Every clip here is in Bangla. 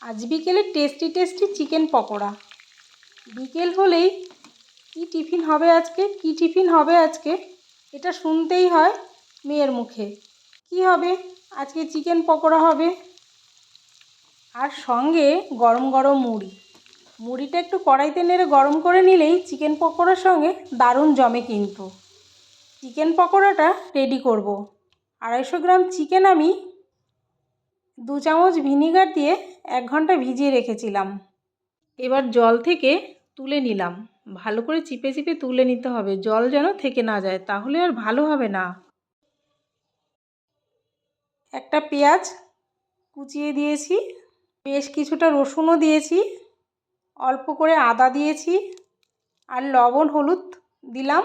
আজ বিকেলে টেস্টি টেস্টি চিকেন পকোড়া। বিকেল হলেই কী টিফিন হবে আজকে? কী টিফিন হবে আজকে? এটা শুনতেই হয় মেয়ের মুখে। কী হবে? আজকে চিকেন পকোড়া হবে। আর সঙ্গে গরম গরম মুড়ি। মুড়িটা একটু কড়াইতে নেড়ে গরম করে নিলেই চিকেন পকোড়ার সঙ্গে দারুণ জমে কিন্তু। চিকেন পকোড়াটা রেডি করব। আড়াইশো গ্রাম চিকেন আমি দু চামচ ভিনিগার দিয়ে এক ঘণ্টা ভিজিয়ে রেখেছিলাম। এবার জল থেকে তুলে নিলাম। ভালো করে চিপে চিপে তুলে নিতে হবে। জল যেন থেকে না যায়, তাহলে আর ভালো হবে না। একটা পেঁয়াজ কুচিয়ে দিয়েছি। বেশ কিছুটা রসুনও দিয়েছি। অল্প করে আদা দিয়েছি। আর লবণ, হলুদ দিলাম।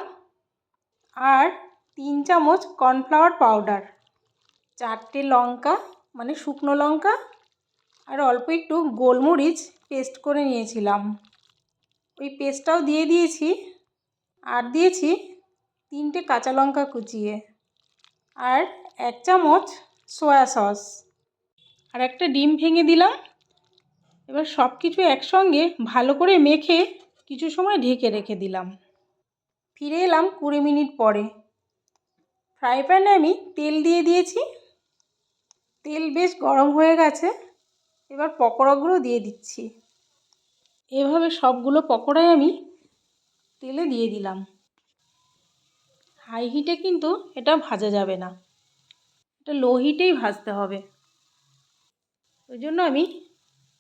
আর তিন চামচ কর্নফ্লাওয়ার পাউডার। চারটে লঙ্কা মানে শুকনো লঙ্কা আর অল্প একটু গোলমরিচ পেস্ট করে নিয়েছিলাম। ওই পেস্টটাও দিয়ে দিয়েছি আর দিয়েছি তিনটে কাঁচা লঙ্কা কুচিয়ে আর এক চামচ সয়া সস। আর একটা ডিম ভেঙে দিলাম। এবার সব কিছু একসঙ্গে ভালো করে মেখে কিছু সময় ঢেকে রেখে দিলাম। ফিরে এলাম কুড়ি মিনিট পরে। ফ্রাই প্যানে আমি তেল দিয়ে দিয়েছি। তেল বেশ গরম হয়ে গেছে, এবার পকোড়াগুলো দিয়ে দিচ্ছি। এভাবে সবগুলো পকোড়াই আমি তেলে দিয়ে দিলাম। হাই হিটে কিন্তু এটা ভাজা যাবে না। এটা লো হিটেই ভাজতে হবে। ওই জন্য আমি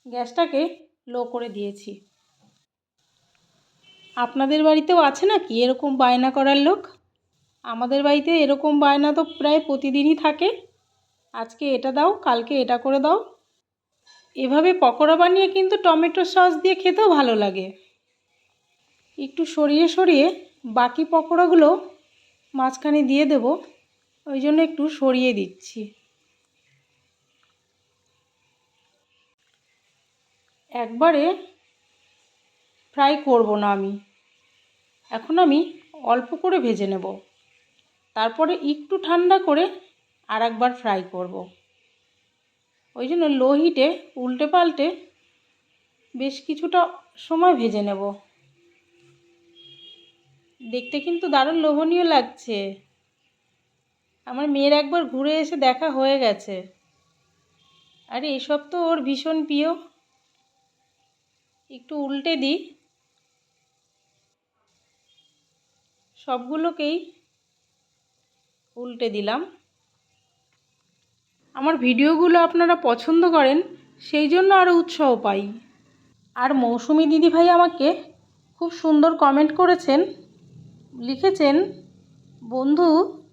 গ্যাসটাকে লো করে দিয়েছি। আপনাদের বাড়িতেও আছে নাকি এরকম বায়না করার লোক? আমাদের বাড়িতে এরকম বায়না তো প্রায় প্রতিদিনই থাকে। আজকে এটা দাও, কালকে এটা করে দাও। এভাবে পকোড়া বানিয়ে কিন্তু টমেটো সস দিয়ে খেতেও ভালো লাগে। একটু সরিয়ে সরিয়ে বাকি পকোড়াগুলো মাঝখানে দিয়ে দেব, ওই জন্য একটু সরিয়ে দিচ্ছি। একবারে ফ্রাই করব না আমি। এখন আমি অল্প করে ভেজে নেব। তারপরে একটু ঠান্ডা করে আর একবার ফ্রাই করব। ওই জন্য লো হিটে উল্টে পাল্টে বেশ কিছুটা সময় ভেজে নেব। দেখতে কিন্তু দারুণ লোভনীয় লাগছে। আমার মেয়ের একবার ঘুরে এসে দেখা হয়ে গেছে। আরে, এসব তো ওর ভীষণ প্রিয়। একটু উল্টে দিই। সবগুলোকেই উল্টে দিলাম। আমার ভিডিওগুলো আপনারা পছন্দ করেন, সেই জন্য আরও উৎসাহ পাই। আর মৌসুমি দিদিভাই আমাকে খুব সুন্দর কমেন্ট করেছেন, লিখেছেন, বন্ধু,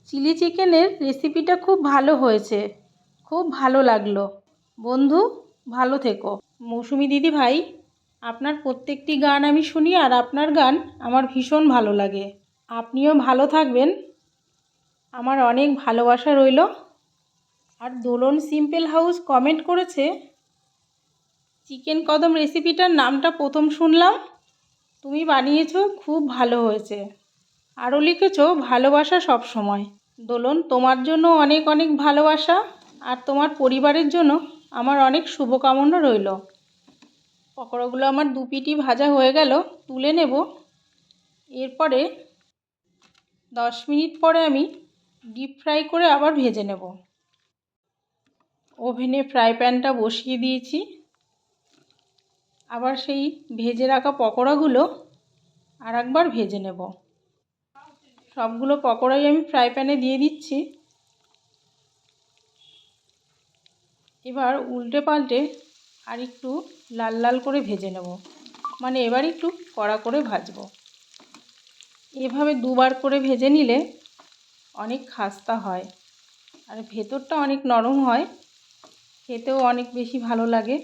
চিলি চিকেনের রেসিপিটা খুব ভালো হয়েছে, খুব ভালো লাগল। বন্ধু, ভালো থেকো। মৌসুমি দিদি ভাই আপনার প্রত্যেকটি গান আমি শুনি আর আপনার গান আমার ভীষণ ভালো লাগে। আপনিও ভালো থাকবেন। আমার অনেক ভালোবাসা রইল। আর দোলন সিম্পল হাউস কমেন্ট করেছে, চিকেন কদম রেসিপিটার নামটা প্রথম শুনলাম, তুমি বানিয়েছো, খুব ভালো হয়েছে। আরও লিখেছো, ভালোবাসা সব সময়। দোলন, তোমার জন্য অনেক অনেক ভালোবাসা, আর তোমার পরিবারের জন্য আমার অনেক শুভকামনা রইল। পকোড়াগুলো আমার দু পিটি ভাজা হয়ে গেল, তুলে নেব। এরপরে দশ মিনিট পরে আমি ডিপ ফ্রাই করে আবার ভেজে নেব। ওভেনে ফ্রাই প্যানটা বসিয়ে দিয়েছি। আবার সেই ভেজে রাখা পকোড়াগুলো আর একবার ভেজে নেব। সবগুলো পকোড়াই আমি ফ্রাই প্যানে দিয়ে দিচ্ছি। এবার উল্টে পাল্টে আর একটু লাল লাল করে ভেজে নেব। মানে এবার একটু কড়া করে ভাজবো। এভাবে দুবার করে ভেজে নিলে অনেক খাস্তা হয়। আর ভেতরটা অনেক নরম হয়। খেতেও অনেক বেশি ভালো লাগে।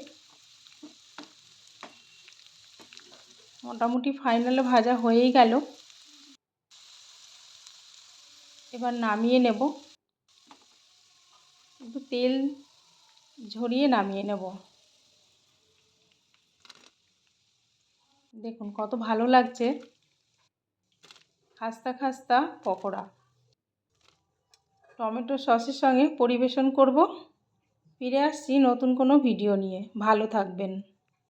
মোটামুটি ফাইনালে ভাজা হয়েই গেল। এবার নামিয়ে নেব। একটু তেল ঝরিয়ে নামিয়ে নেব। দেখুন কত ভালো লাগছে। খাস্তা খাস্তা পকোড়া। টমেটো সসের সঙ্গে পরিবেশন করব। ফিরে আসছি নতুন কোনো ভিডিও নিয়ে। ভালো থাকবেন।